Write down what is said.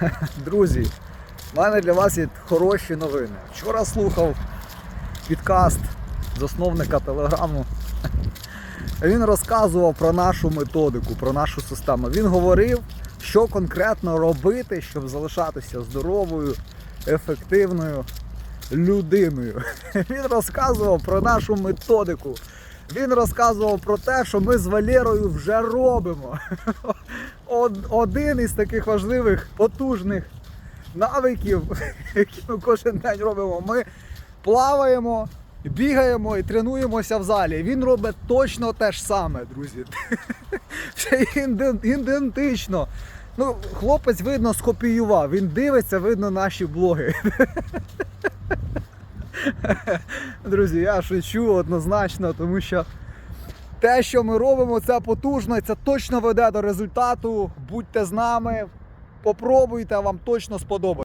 Друзі, в мене для вас є хороші новини. Вчора слухав підкаст засновника телеграму. Він розказував про нашу методику, про нашу систему. Він говорив, що конкретно робити, щоб залишатися здоровою, ефективною людиною. Він розказував про нашу методику. Він розказував про те, що ми з Валерою вже робимо. Один із таких важливих, потужних навиків, які ми кожен день робимо. Ми плаваємо, бігаємо і тренуємося в залі. Він робить точно те ж саме, друзі. Це ідентично. Ну, хлопець, видно, скопіював. Він дивиться, видно наші блоги. Друзі, я шучу однозначно, тому що те, що ми робимо, це потужно, це точно веде до результату. Будьте з нами, попробуйте, вам точно сподобається.